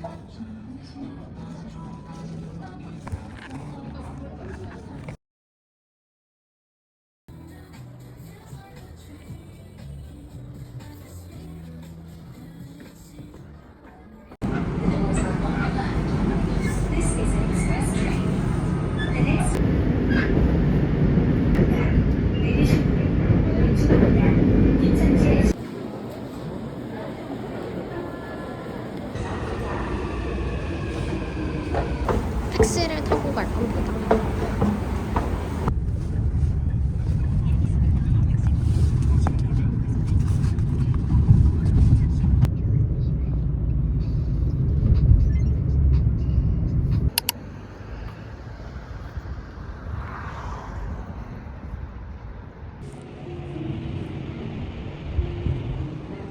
よろしくお願いします。 타고 갈 겁니다.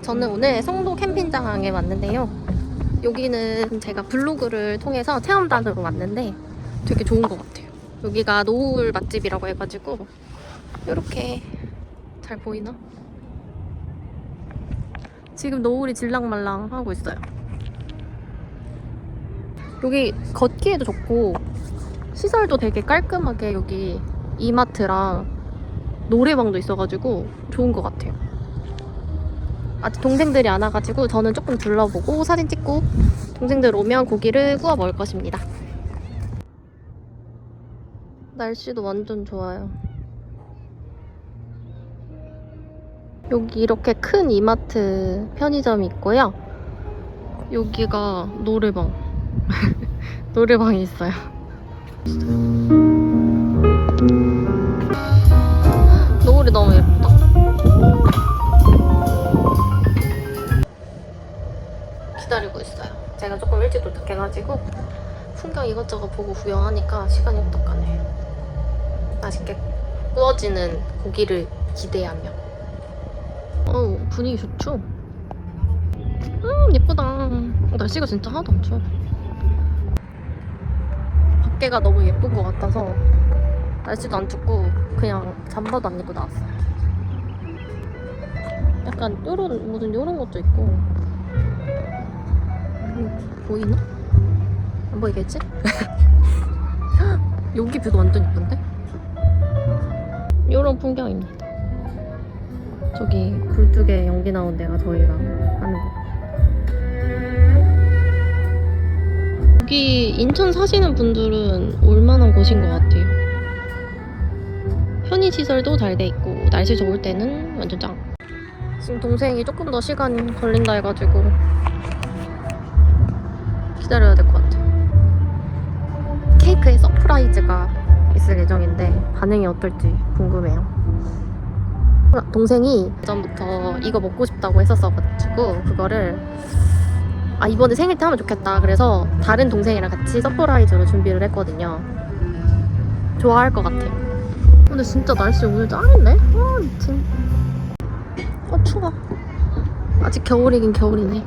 저는 오늘 성도 캠핑장에 왔는데요. 여기는 제가 블로그를 통해서 체험단으로 왔는데 되게 좋은 것 같아요. 여기가 노을 맛집이라고 해가지고 이렇게 잘 보이나? 지금 노을이 질랑말랑 하고 있어요. 여기 걷기에도 좋고 시설도 되게 깔끔하게 여기 이마트랑 노래방도 있어가지고 좋은 것 같아요. 아직 동생들이 안 와가지고 저는 조금 둘러보고 사진 찍고 동생들 오면 고기를 구워 먹을 것입니다. 날씨도 완전 좋아요. 여기 이렇게 큰 이마트 편의점이 있고요. 여기가 노래방. 노래방이 있어요. 노을이 너무 예쁘다. 기다리고 있어요. 제가 조금 일찍 도착해가지고 풍경 이것저것 보고 구경하니까 시간이 후딱 가네. 맛있게 구워지는 고기를 기대하며. 어우 분위기 좋죠? 음 예쁘다. 날씨가 진짜 하나도 안 추워. 밖에가 너무 예쁜 것 같아서 날씨도 안 춥고 그냥 잠바도 안 입고 나왔어요. 약간 요런 무슨 요런 것도 있고 음, 보이나? 안 보이겠지? 여기 뷰도 완전 예쁜데? 요런 풍경입니다. 저기 굴뚝에 연기 나온 데가 저희가 하는 거. 여기 인천 사시는 분들은 올만한 곳인 것 같아요. 편의시설도 잘 돼 있고 날씨 좋을 때는 완전 짱. 지금 동생이 조금 더 시간 걸린다 해가지고 기다려야 될 것 같아요. 케이크에 서프라이즈가 있을 예정인데 반응이 어떨지 궁금해요. 동생이 예전부터 이거 먹고 싶다고 했었어가지고 그거를 아 이번에 생일 때 하면 좋겠다 그래서 다른 동생이랑 같이 서프라이즈로 준비를 했거든요. 좋아할 것 같아요. 근데 진짜 날씨 오늘 짱인데? 아 미친. 어 추워. 아직 겨울이긴 겨울이네.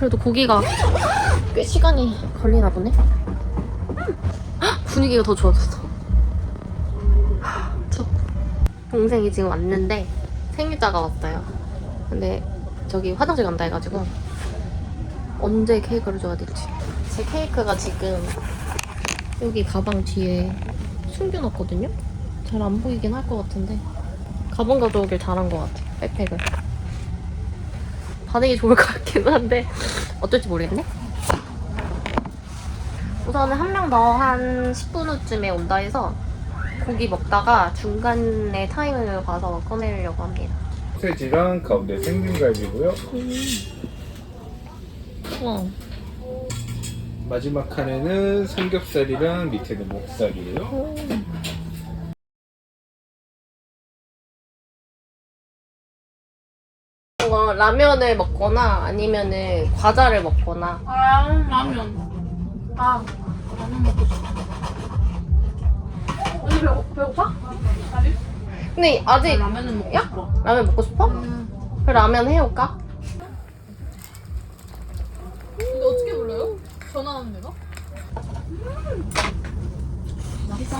그래도 고기가 꽤 시간이 걸리나 보네. 헉, 분위기가 더 좋아졌어. 저 동생이 지금 왔는데 생일자가 왔어요. 근데 저기 화장실 간다 해가지고 언제 케이크를 줘야 될지. 제 케이크가 지금 여기 가방 뒤에 숨겨놨거든요. 잘 안 보이긴 할 것 같은데 가방 가져오길 잘한 것 같아. 백팩을. 반응이 좋을 것 같긴 한데 어떨지 모르겠네. 우선은 한 명 더 한 10분 후쯤에 온다 해서 고기 먹다가 중간에 타임을 봐서 꺼내려고 합니다. 소세지랑 가운데 생김갈비고요. 와, 마지막 칸에는 삼겹살이랑 밑에는 목살이에요. 뭔가 라면을 먹거나 아니면은 과자를 먹거나 아 라면 아 라면 먹고 싶어 언니 배고, 배고파? 근데 아직 라면은 먹고 야? 싶어 라면 먹고 싶어? 음. 그럼 라면 해올까? 근데 어떻게 불러요? 전화하는 데가? 맛있다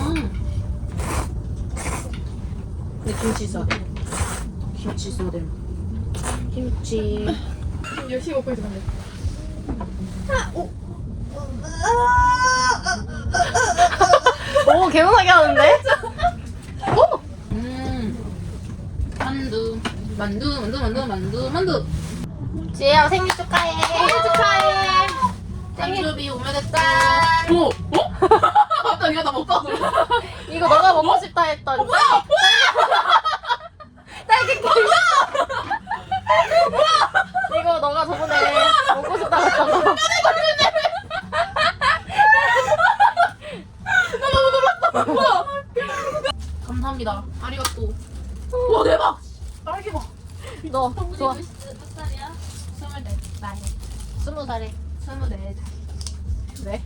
근데 김치 있어야 돼. 김치 있어야 돼. 김치. 열심히 먹고 있어 근데. 오, 개운하게 하는데? 음. 만두. 만두 만두 만두 만두 만두. 지혜야, 생일 축하해. 생일 축하해. 생일비 오메데타. 오. 어? 맞다 이거 나 먹다. 이거 너가 먹고 싶다 했던. 뭐야? 딸기 케이크. 이거 너가 저번에 먹고 싶다 했던 거. 감사합니다. 아리가또. 와 대박. 딸기 봐. 너 좋아. 몇 살이야? 스물네 살. 스무 살에. 스물네 살. 왜?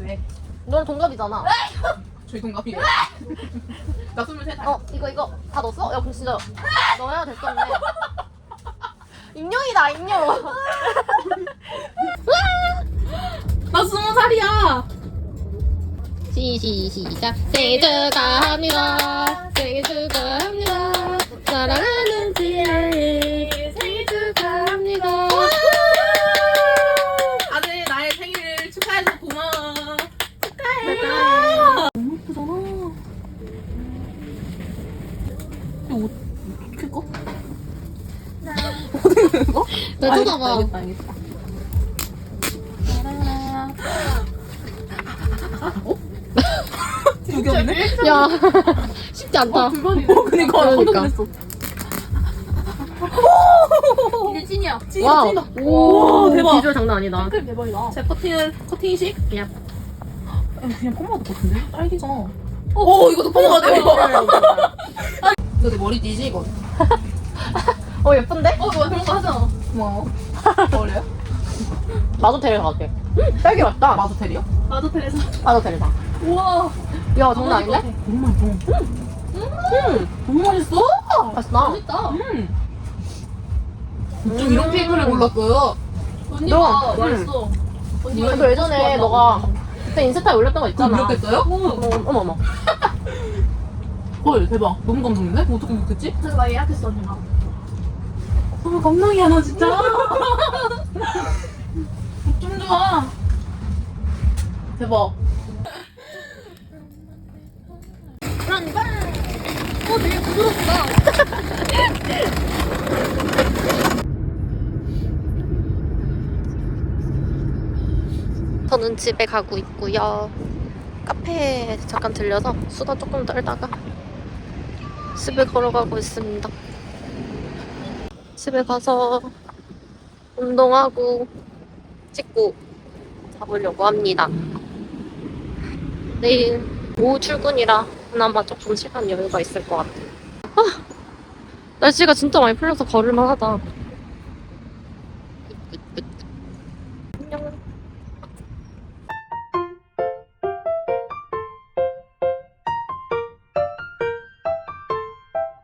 왜? 넌 동갑이잖아. 저희 동갑이에요. 나 스물세 살. 어 이거 이거 다 넣었어? 야 그럼 진짜 넣어야 됐었네. 인형이다 인형. 나 스무 살이야. 시시 시작 생일 축하합니다. 생일 축하합니다. 사랑하는 지혜 생일 축하합니다. 아들 나의 생일을 축하해서 고마워. 내 쳐다봐. 알겠다, 알겠다. 어? 여기 없네? 야 쉽지 않다. 어, 그니까. 그러니까. 깜짝 이제 찐이야. 와우. 찐이다. 오, 와, 대박. 비주얼 장난 아니다. 댓글 대박이다. 제 커팅은 커팅식? 야. 야, 그냥 포마드 같은데? 딸기가. 어, 이것도 포마드. 이거 내 머리 띠지 이거. 어 예쁜데? 어, 너 그런 거 하잖아. 고마워. 어울려요? 마도테를 가게. 딸기 맛다. 마도텔이요? 마도텔에서. 마도테를 사. 우와. 야 장난 아닌데? 너무 맛있어. 음 너무 맛있어. 맛있다. 맛있다. 음. 좀 이런 케이크를 골랐어요. 언니가 맛있어. 언니가 너 예전에 너가 그때 인스타에 올렸던 거 있잖아. 기억했어요? 어, 어머 어머. 헐 대박. 너무 감동인데? 어떻게 기억했지? 그래서 나 예약했어 언니가 너무 감동이야 너 진짜. 좀 좋아. 대박. 저는 집에 가고 있고요. 카페에 잠깐 들려서 수다 조금 떨다가 집에 걸어가고 있습니다. 집에 가서 운동하고 찍고 잡으려고 합니다. 내일 오후 출근이라 그나마 조금 시간 여유가 있을 것 같아요. 아, 날씨가 진짜 많이 풀려서 걸을만 하다.